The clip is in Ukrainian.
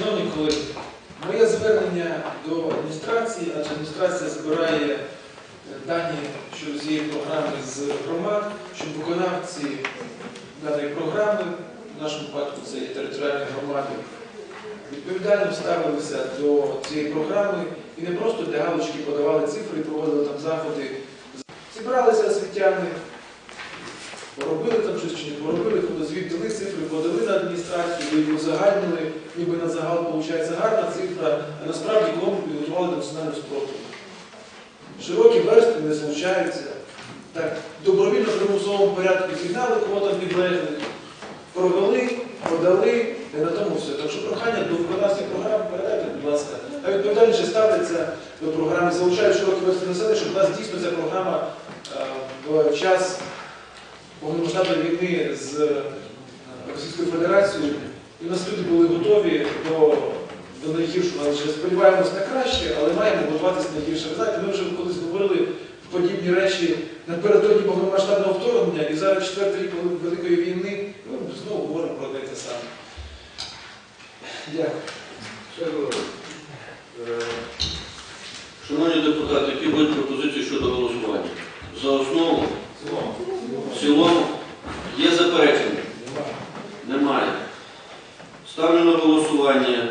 колеги, моє звернення до адміністрації, адже адміністрація збирає е, дані щодо цієї програми з громад, щоб виконавці даної програми, в нашому випадку це є територіальні громади, відповідально ставилися до цієї програми і не просто для галочки подавали цифри проводили там заходи. Зібралися освітяни, поробили там щось чи не поробили, фотозвіт дали цифри, подали на адміністрацію, ви її узагальнили, ніби на загал виходить гарна цифра, а насправді колонку підготували до національного спротиву. Широкі верстви не злучаються. Так, добровільно в примусовому порядку зігнали квотам підлеглих, провели, подали, і на тому все. Так що прохання до виконавців програми передайте, будь ласка. А відповідальніше ставляться до програми, залучають широкі верстви населення, щоб у нас дійсно ця програма е, в час повномасштабної війни з Російською Федерацією, і у нас люди були готові до до найгіршого. Але ще сподіваємось на краще, але маємо готуватися найгірше. Ви знаєте, ми вже колись говорили подібні речі напередодні повномасштабного вторгнення, і зараз четвертий рік Великої війни ми знову говоримо про те саме. Дякую. Е, Шановні депутати, які будуть пропозиції щодо голосування? За основу? В цілому є заперечення. Ставлю на голосування